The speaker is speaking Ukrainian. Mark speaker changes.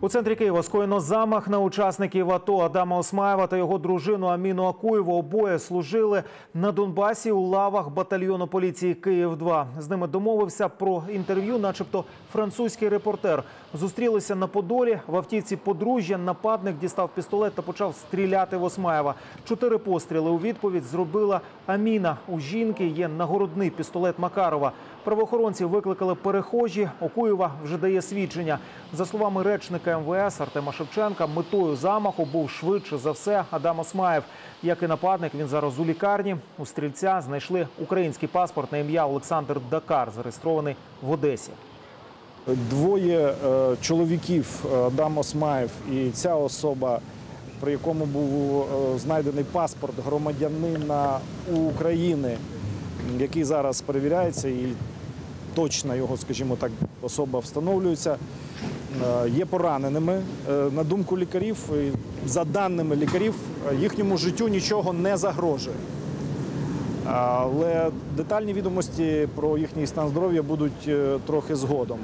Speaker 1: У центрі Києва скоєно замах на учасників АТО Адама Осмаєва та його дружину Аміну Акуєву. Обоє служили на Донбасі у лавах батальйону поліції Київ 2 З ними домовився про інтерв'ю, начебто французький репортер. Зустрілися на Подолі. В автівці подружжя нападник дістав пістолет та почав стріляти в Осмаєва. Чотири постріли у відповідь зробила Аміна. У жінки є нагородний пістолет Макарова. Правоохоронці викликали перехожі. Окуєва вже дає свідчення. За словами речника МВС Артема Шевченка, метою замаху був швидше за все Адам Осмаєв. Як і нападник, він зараз у лікарні. У стрільця знайшли український паспорт на ім'я Олександр Дакар, зареєстрований в Одесі.
Speaker 2: Двоє е, чоловіків е, Адам Осмаєв і ця особа, при якому був е, знайдений паспорт громадянина України, який зараз перевіряється, і точно його, скажімо так, особа встановлюється, є пораненими. Е, На думку лікарів, за даними лікарів, е, їхньому життю нічого не загрожує. Але детальні відомості про їхній стан здоров'я будуть е, трохи згодом.